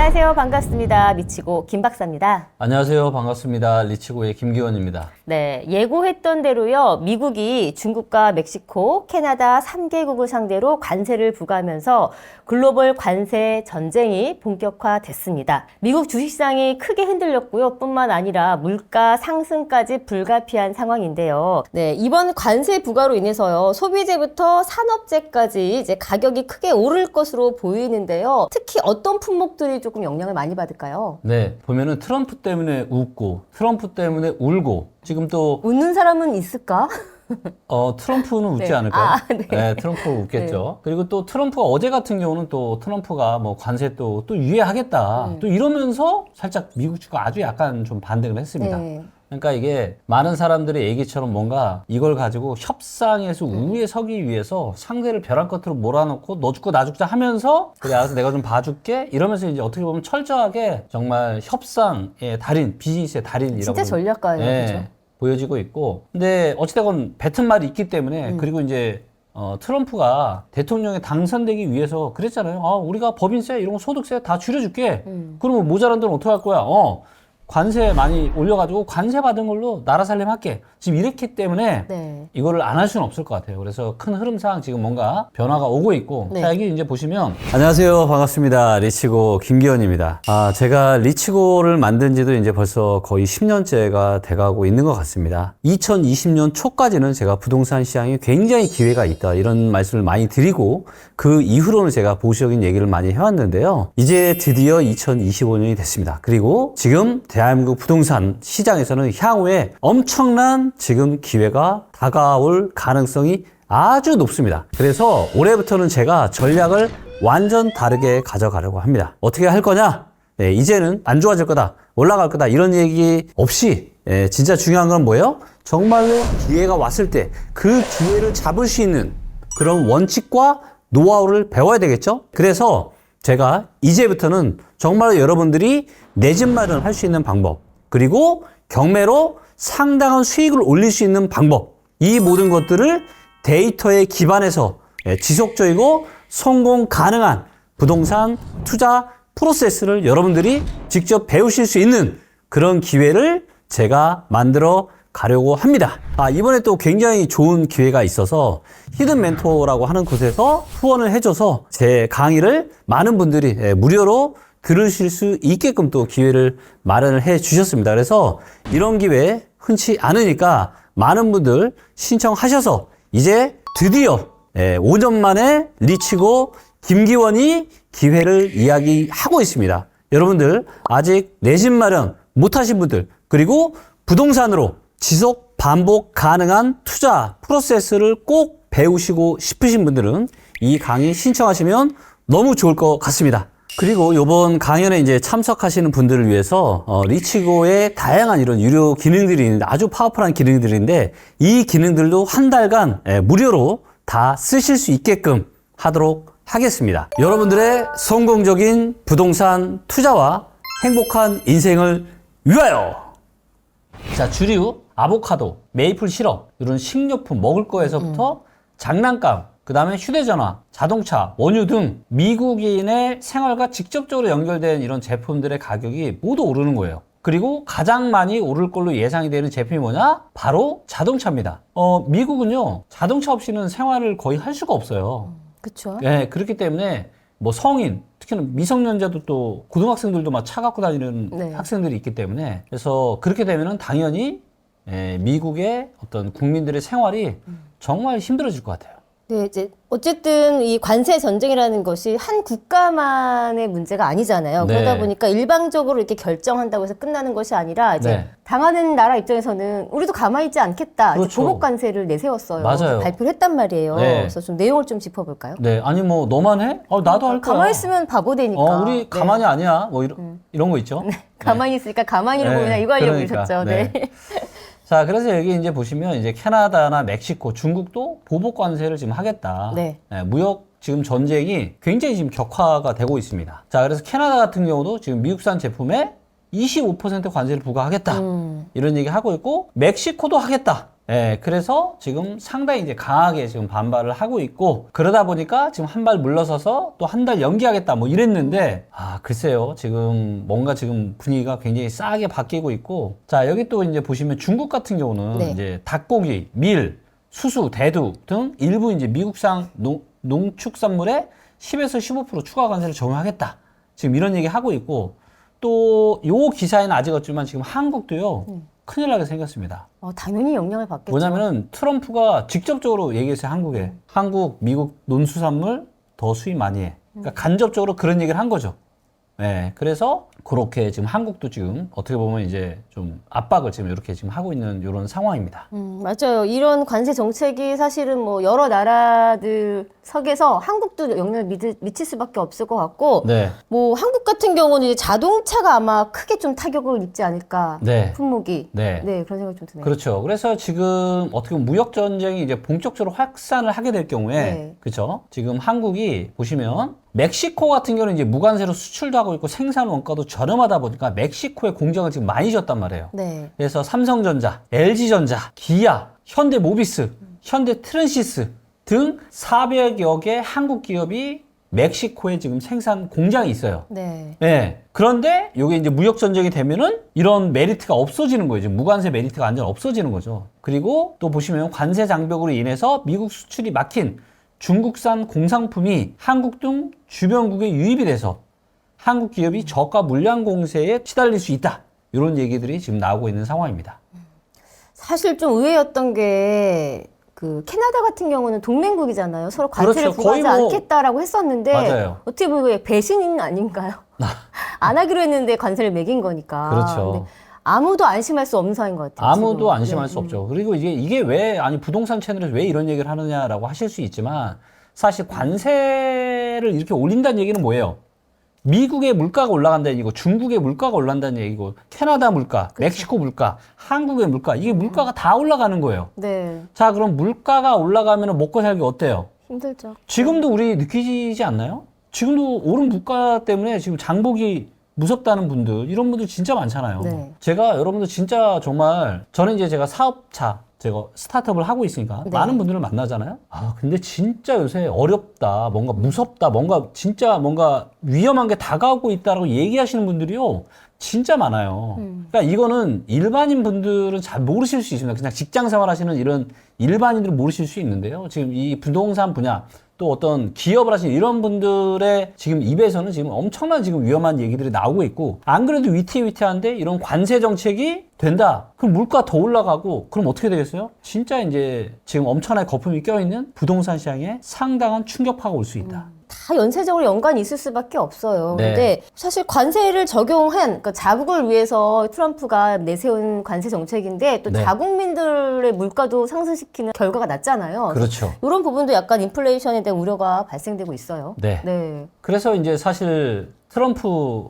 안녕하세요. 반갑습니다. 미치고 김 박사입니다. 안녕하세요. 반갑습니다. 리치고의 김기원입니다. 네, 예고했던 대로요. 미국이 중국과 멕시코, 캐나다 3개국을 상대로 관세를 부과하면서 글로벌 관세 전쟁이 본격화됐습니다. 미국 주식시장이 크게 흔들렸고요. 뿐만 아니라 물가 상승까지 불가피한 상황인데요. 네, 이번 관세 부과로 인해서요. 소비재부터 산업재까지 이제 가격이 크게 오를 것으로 보이는데요. 특히 어떤 품목들이 조금 영향을 많이 받을까요? 네, 보면은 트럼프 때문에 웃고 트럼프 때문에 울고 지금 또 웃는 사람은 있을까? 어, 트럼프는 웃지 네. 않을까요? 아, 네. 트럼프 웃겠죠. 그리고 또 트럼프가 어제 같은 경우는 또 트럼프가 뭐 관세 또, 또 유예하겠다. 음. 또 이러면서 살짝 미국 주가 아주 약간 좀 반등을 했습니다. 네. 그러니까 이게 많은 사람들의 얘기처럼 뭔가 이걸 가지고 협상에서 음. 우위에 서기 위해서 상대를 벼랑 끝으로 몰아놓고 너 죽고 나 죽자 하면서 그래 알아서 내가 좀 봐줄게 이러면서 이제 어떻게 보면 철저하게 정말 협상의 달인 비즈니스의 달인이라고 진짜 전략가예요. 예, 그죠? 보여지고 있고 근데 어찌되건 뱉은 말이 있기 때문에 음. 그리고 이제 어, 트럼프가 대통령에 당선되기 위해서 그랬잖아요. 아, 우리가 법인세 이런 거 소득세 다 줄여줄게. 음. 그러면 모자란 돈 어떻게 할 거야? 어, 관세 많이 올려가지고 관세 받은 걸로 나라 살림 할게. 지금 이렇기 때문에 네. 이거를 안 할 수는 없을 것 같아요. 그래서 큰 흐름상 지금 뭔가 변화가 오고 있고. 네. 자, 여기 이제 보시면. 안녕하세요. 반갑습니다. 리치고 김기현입니다. 아, 제가 리치고를 만든 지도 이제 벌써 거의 10년째가 돼가고 있는 것 같습니다. 2020년 초까지는 제가 부동산 시장에 굉장히 기회가 있다. 이런 말씀을 많이 드리고 그 이후로는 제가 보수적인 얘기를 많이 해왔는데요. 이제 드디어 2025년이 됐습니다. 그리고 지금 대 한민국 부동산 시장에서는 향후에 엄청난 지금 기회가 다가올 가능성이 아주 높습니다. 그래서 올해부터는 제가 전략을 완전 다르게 가져가려고 합니다. 어떻게 할 거냐? 네, 이제는 안 좋아질 거다, 올라갈 거다 이런 얘기 없이 예, 진짜 중요한 건 뭐예요? 정말로 기회가 왔을 때 그 기회를 잡을 수 있는 그런 원칙과 노하우를 배워야 되겠죠? 그래서 제가 이제부터는 정말 여러분들이 내 집 마련할 수 있는 방법, 그리고 경매로 상당한 수익을 올릴 수 있는 방법, 이 모든 것들을 데이터에 기반해서 예, 지속적이고 성공 가능한 부동산 투자 프로세스를 여러분들이 직접 배우실 수 있는 그런 기회를 제가 만들어 가려고 합니다. 아, 이번에 또 굉장히 좋은 기회가 있어서 히든 멘토라고 하는 곳에서 후원을 해줘서 제 강의를 많은 분들이 예, 무료로 들으실 수 있게끔 또 기회를 마련을 해 주셨습니다. 그래서 이런 기회 흔치 않으니까 많은 분들 신청하셔서 이제 드디어 예, 5년 만에 리치고 김기원이 기회를 이야기하고 있습니다. 여러분들 아직 내집 마련 못하신 분들 그리고 부동산으로 지속 반복 가능한 투자 프로세스를 꼭 배우시고 싶으신 분들은 이 강의 신청하시면 너무 좋을 것 같습니다. 그리고 이번 강연에 이제 참석하시는 분들을 위해서 어, 리치고의 다양한 이런 유료 기능들이 있는데 아주 파워풀한 기능들인데 이 기능들도 한 달간 예, 무료로 다 쓰실 수 있게끔 하도록 하겠습니다. 여러분들의 성공적인 부동산 투자와 행복한 인생을 위하여! 자, 주류, 아보카도, 메이플 시럽, 이런 식료품, 먹을 거에서부터 장난감, 그 다음에 휴대전화, 자동차, 원유 등 미국인의 생활과 직접적으로 연결된 이런 제품들의 가격이 모두 오르는 거예요. 그리고 가장 많이 오를 걸로 예상이 되는 제품이 뭐냐? 바로 자동차입니다. 어, 미국은요, 자동차 없이는 생활을 거의 할 수가 없어요. 그쵸. 예, 그렇기 때문에 뭐 성인, 특히나 미성년자도 또 고등학생들도 막 차 갖고 다니는 네. 학생들이 있기 때문에 그래서 그렇게 되면은 당연히 예, 미국의 어떤 국민들의 생활이 정말 힘들어질 것 같아요. 네, 이제 어쨌든 이 관세 전쟁이라는 것이 한 국가만의 문제가 아니잖아요. 네. 그러다 보니까 일방적으로 이렇게 결정한다고 해서 끝나는 것이 아니라 이제 네. 당하는 나라 입장에서는 우리도 가만히 있지 않겠다. 이제 그렇죠. 보복 관세를 내세웠어요. 맞아요. 발표를 했단 말이에요. 네. 그래서 좀 내용을 좀 짚어볼까요? 네, 아니 뭐 너만 해? 어, 나도 할 거야. 가만히 있으면 바보 되니까. 어, 우리 네. 음. 가만히 아니야. 뭐 이런 이런 거 있죠. 가만히 있으니까 가만히로 네, 보이나 이거 하려고 그러니까. 그러셨죠. 네. 자, 그래서 여기 이제 보시면 이제 캐나다나 멕시코, 중국도 보복 관세를 지금 하겠다. 네. 무역 지금 전쟁이 굉장히 지금 격화가 되고 있습니다. 자, 그래서 캐나다 같은 경우도 지금 미국산 제품에 25% 관세를 부과하겠다. 음. 이런 얘기 하고 있고 멕시코도 하겠다. 예, 그래서 지금 상당히 이제 강하게 지금 반발을 하고 있고 그러다 보니까 지금 한 발 물러서서 또 한 달 연기하겠다 뭐 이랬는데 아 글쎄요. 지금 뭔가 지금 분위기가 굉장히 싸게 바뀌고 있고 자 여기 또 이제 보시면 중국 같은 경우는 네. 이제 닭고기, 밀, 수수, 대두 등 일부 이제 미국산 농, 농축산물에 10에서 15% 추가 관세를 적용하겠다. 지금 이런 얘기 하고 있고 또 요 기사에는 아직 없지만 지금 한국도요 큰일 나게 생겼습니다. 어, 당연히 영향을 받겠죠. 뭐냐면은 트럼프가 직접적으로 얘기했어요 한국에 한국 미국 논수산물 더 수입 많이 해 그러니까 간접적으로 그런 얘기를 한 거죠 네 그래서 그렇게 지금 한국도 지금 어떻게 보면 이제 좀 압박을 지금 이렇게 지금 하고 있는 이런 상황입니다 음, 맞아요. 이런 관세 정책이 사실은 뭐 여러 나라들 석에서 한국도 영향을 미드- 미칠 수밖에 없을 것 같고 네 뭐 한국 같은 경우는 이제 자동차가 아마 크게 좀 타격을 입지 않을까 네. 품목이 네. 네 그런 생각이 좀 드네요. 그렇죠. 그래서 지금 어떻게 보면 무역 전쟁이 이제 본격적으로 확산을 하게 될 경우에 네. 그렇죠. 지금 한국이 보시면 멕시코 같은 경우는 이제 무관세로 수출도 하고 있고 생산 원가도 저렴하다 보니까 멕시코에 공장을 지금 많이 졌단 말이에요. 네. 그래서 삼성전자, LG전자, 기아, 현대모비스, 현대트랜시스 등 400여 개 한국 기업이 멕시코에 지금 생산 공장이 있어요. 네. 네. 그런데 이게 이제 무역 전쟁이 되면은 이런 메리트가 없어지는 거예요. 지금 무관세 메리트가 완전 없어지는 거죠. 그리고 또 보시면 관세 장벽으로 인해서 미국 수출이 막힌 중국산 공산품이 한국 등 주변국에 유입이 돼서 한국 기업이 저가 물량 공세에 시달릴 수 있다. 이런 얘기들이 지금 나오고 있는 상황입니다. 사실 좀 의외였던 게 그 캐나다 같은 경우는 동맹국이잖아요. 서로 관세를 그렇죠. 부과하지 뭐- 않겠다라고 했었는데 맞아요. 어떻게 보면 배신 아닌가요? 안 하기로 했는데 관세를 매긴 거니까. 그렇죠. 아무도 안심할 수 없는 상황인 것 같아요. 아무도 지금. 안심할 네. 수 없죠. 그리고 이게, 이게 왜, 아니, 부동산 채널에서 왜 이런 얘기를 하느냐라고 하실 수 있지만, 사실 관세를 이렇게 올린다는 얘기는 뭐예요? 미국의 물가가 올라간다는 얘기고, 중국의 물가가 올라간다는 얘기고, 캐나다 물가, 멕시코 물가, 한국의 물가, 이게 물가가 다 올라가는 거예요. 네. 자, 그럼 물가가 올라가면 먹고 살기 어때요? 힘들죠. 지금도 우리 느끼지 않나요? 지금도 오른 물가 때문에 지금 장복이 무섭다는 분들 이런 분들 진짜 많잖아요. 네. 제가 여러분들 진짜 정말 저는 이제 제가 사업차 제가 스타트업을 하고 있으니까 네. 많은 분들을 만나잖아요. 아 근데 진짜 요새 어렵다, 뭔가 무섭다, 뭔가 진짜 뭔가 위험한 게 다가오고 있다라고 얘기하시는 분들이요. 진짜 많아요. 그러니까 이거는 일반인 분들은 잘 모르실 수 있습니다. 그냥 직장 생활 하시는 이런 일반인들은 모르실 수 있는데요. 지금 이 부동산 분야 또 어떤 기업을 하시는 이런 분들의 지금 입에서는 지금 엄청난 지금 위험한 얘기들이 나오고 있고 안 그래도 위태위태한데 이런 관세 정책이 된다. 그럼 물가 더 올라가고 그럼 어떻게 되겠어요? 진짜 이제 지금 엄청나게 거품이 껴있는 부동산 시장에 상당한 충격파가 올 수 있다. 다 연쇄적으로 연관이 있을 수밖에 없어요. 네. 근데 사실 관세를 적용한 그러니까 자국을 위해서 트럼프가 내세운 관세 정책인데 또 네. 자국민들의 물가도 상승시키는 결과가 났잖아요. 그렇죠. 이런 부분도 약간 인플레이션에 대한 우려가 발생되고 있어요. 네. 네. 그래서 이제 사실 트럼프의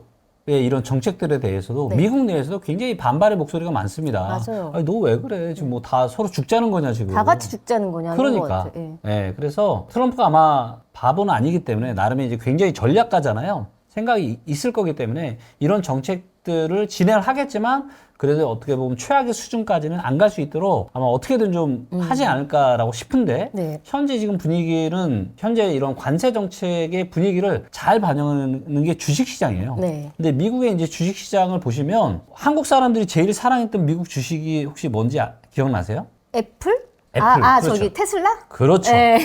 이런 정책들에 대해서도 네. 미국 내에서도 굉장히 반발의 목소리가 많습니다. 맞아요. 너왜 그래? 지금 뭐 다 서로 죽자는 거냐 지금. 다 같이 죽자는 거냐. 그러니까. 예. 예, 그래서 트럼프가 아마 바보는 아니기 때문에 나름의 이제 굉장히 전략가잖아요. 생각이 이- 있을 거기 때문에 이런 정책들을 진행을 하겠지만 그래도 어떻게 보면 최악의 수준까지는 안 갈 수 있도록 아마 어떻게든 좀 하지 않을까라고 싶은데 네. 현재 지금 분위기는 현재 이런 관세 정책의 분위기를 잘 반영하는 게 주식 시장이에요. 네. 근데 미국의 이제 주식 시장을 보시면 한국 사람들이 제일 사랑했던 미국 주식이 혹시 뭔지 아- 기억나세요? 애플? 애플, 아, 아 그렇죠. 저기 테슬라? 그렇죠. 네.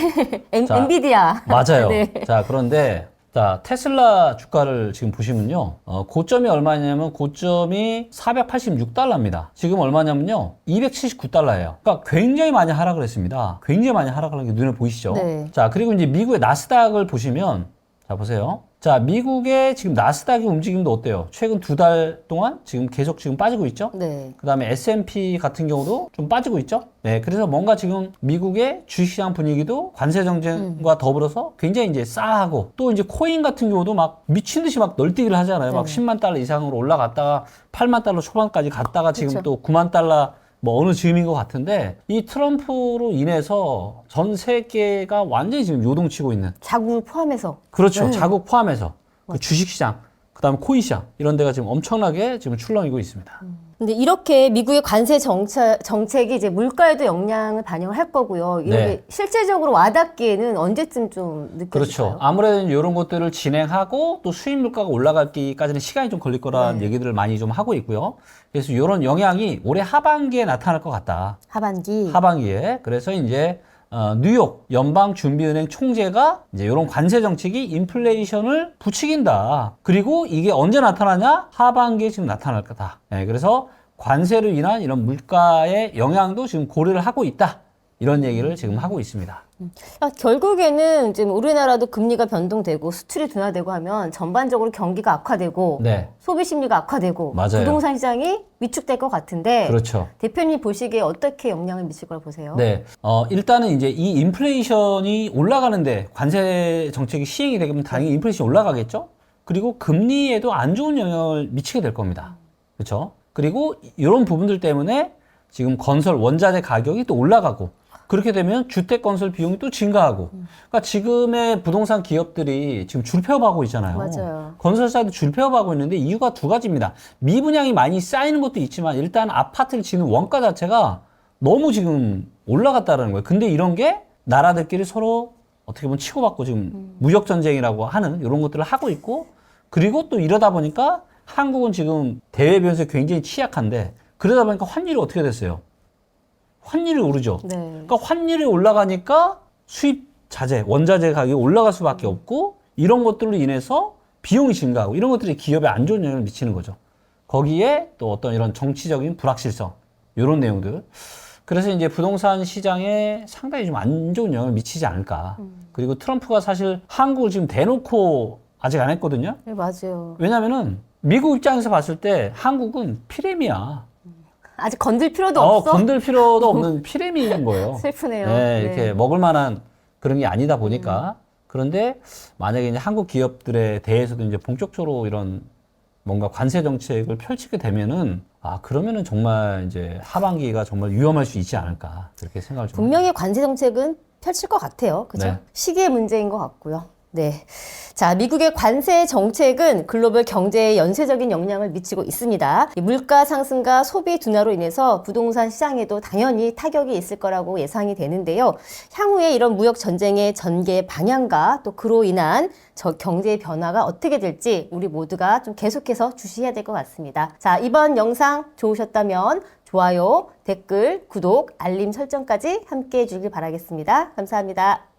자, 엔비디아. 맞아요. 네. 자, 그런데 자, 테슬라 주가를 지금 보시면요. 어, 고점이 얼마냐면 고점이 486달러입니다. 지금 얼마냐면요. 279달러예요. 그러니까 굉장히 많이 하락을 했습니다. 굉장히 많이 하락을 한 게 눈에 보이시죠? 네. 자, 그리고 이제 미국의 나스닥을 보시면 자, 보세요. 자, 미국의 지금 나스닥의 움직임도 어때요? 최근 두 달 동안 지금 계속 지금 빠지고 있죠? 네. 그 다음에 S&P 같은 경우도 좀 빠지고 있죠. 네, 그래서 뭔가 지금 미국의 주식시장 분위기도 관세 정쟁과 더불어서 굉장히 이제 싸하고 또 이제 코인 같은 경우도 막 미친 듯이 막 널뛰기를 하잖아요. 막 네. 10만 달러 이상으로 올라갔다가 8만 달러 초반까지 갔다가 지금 그쵸. 또 9만 달러 뭐 어느 즈음인 것 같은데 이 트럼프로 인해서 전 세계가 완전히 지금 요동치고 있는 자국을 포함해서. 그렇죠. 네. 자국 포함해서 그 주식시장 그다음에 코인 시장 이런 데가 지금 엄청나게 지금 출렁이고 있습니다. 근데 이렇게 미국의 관세 정책, 정책이 이제 물가에도 영향을 반영을 할 거고요. 이게 네. 실제적으로 와닿기에는 언제쯤 좀 느껴질까요? 그렇죠. 아무래도 이런 것들을 진행하고 또 수입 물가가 올라가기까지는 시간이 좀 걸릴 거라는 네. 얘기들을 많이 좀 하고 있고요. 그래서 이런 영향이 올해 하반기에 나타날 것 같다. 하반기. 하반기에. 그래서 이제 어, 뉴욕 연방준비은행 총재가 이제 이런 관세 정책이 인플레이션을 부추긴다. 그리고 이게 언제 나타나냐? 하반기에 지금 나타날 거다. 예, 그래서 관세로 인한 이런 물가의 영향도 지금 고려를 하고 있다. 이런 얘기를 지금 하고 있습니다. 아, 결국에는 지금 우리나라도 금리가 변동되고 수출이 둔화되고 하면 전반적으로 경기가 악화되고 네. 소비 심리가 악화되고 맞아요. 부동산 시장이 위축될 것 같은데 그렇죠. 대표님 보시기에 어떻게 영향을 미칠 걸 보세요? 네. 어, 일단은 이제 이 인플레이션이 올라가는데 관세 정책이 시행이 되면 당연히 인플레이션이 올라가겠죠? 그리고 금리에도 안 좋은 영향을 미치게 될 겁니다. 그렇죠? 그리고 이런 부분들 때문에 지금 건설 원자재 가격이 또 올라가고 그렇게 되면 주택 건설 비용이 또 증가하고 그러니까 지금의 부동산 기업들이 지금 줄폐업하고 있잖아요. 맞아요. 건설사도 줄폐업하고 있는데 이유가 두 가지입니다. 미분양이 많이 쌓이는 것도 있지만 일단 아파트를 짓는 원가 자체가 너무 지금 올라갔다는 거예요. 근데 이런 게 나라들끼리 서로 어떻게 보면 치고받고 지금 무역 전쟁이라고 하는 이런 것들을 하고 있고 그리고 또 이러다 보니까 한국은 지금 대외 변수에 굉장히 취약한데 그러다 보니까 환율이 어떻게 됐어요? 환율이 오르죠. 네. 그러니까 환율이 올라가니까 수입 자재, 원자재 가격이 올라갈 수밖에 없고 이런 것들로 인해서 비용이 증가하고 이런 것들이 기업에 안 좋은 영향을 미치는 거죠. 거기에 또 어떤 이런 정치적인 불확실성 이런 내용들. 그래서 이제 부동산 시장에 상당히 좀 안 좋은 영향을 미치지 않을까. 그리고 트럼프가 사실 한국을 지금 대놓고 아직 안 했거든요. 네, 맞아요. 왜냐면은 미국 입장에서 봤을 때 한국은 피렘이야. 아직 건들 필요도 어, 없어. 건들 필요도 없는 피렘인 거예요. 슬프네요. 네, 이렇게 네. 먹을 만한 그런 게 아니다 보니까. 그런데 만약에 이제 한국 기업들에 대해서도 이제 본격적으로 이런 뭔가 관세 정책을 펼치게 되면은 아, 그러면은 정말 이제 하반기가 정말 위험할 수 있지 않을까. 그렇게 생각을 좀. 분명히 관세 정책은 펼칠 것 같아요. 그죠? 네. 시기의 문제인 것 같고요. 네. 자, 미국의 관세 정책은 글로벌 경제에 연쇄적인 영향을 미치고 있습니다. 이 물가 상승과 소비 둔화로 인해서 부동산 시장에도 당연히 타격이 있을 거라고 예상이 되는데요. 향후에 이런 무역 전쟁의 전개 방향과 또 그로 인한 저 경제의 변화가 어떻게 될지 우리 모두가 좀 계속해서 주시해야 될 것 같습니다. 자, 이번 영상 좋으셨다면 좋아요, 댓글, 구독, 알림 설정까지 함께 해주길 바라겠습니다. 감사합니다.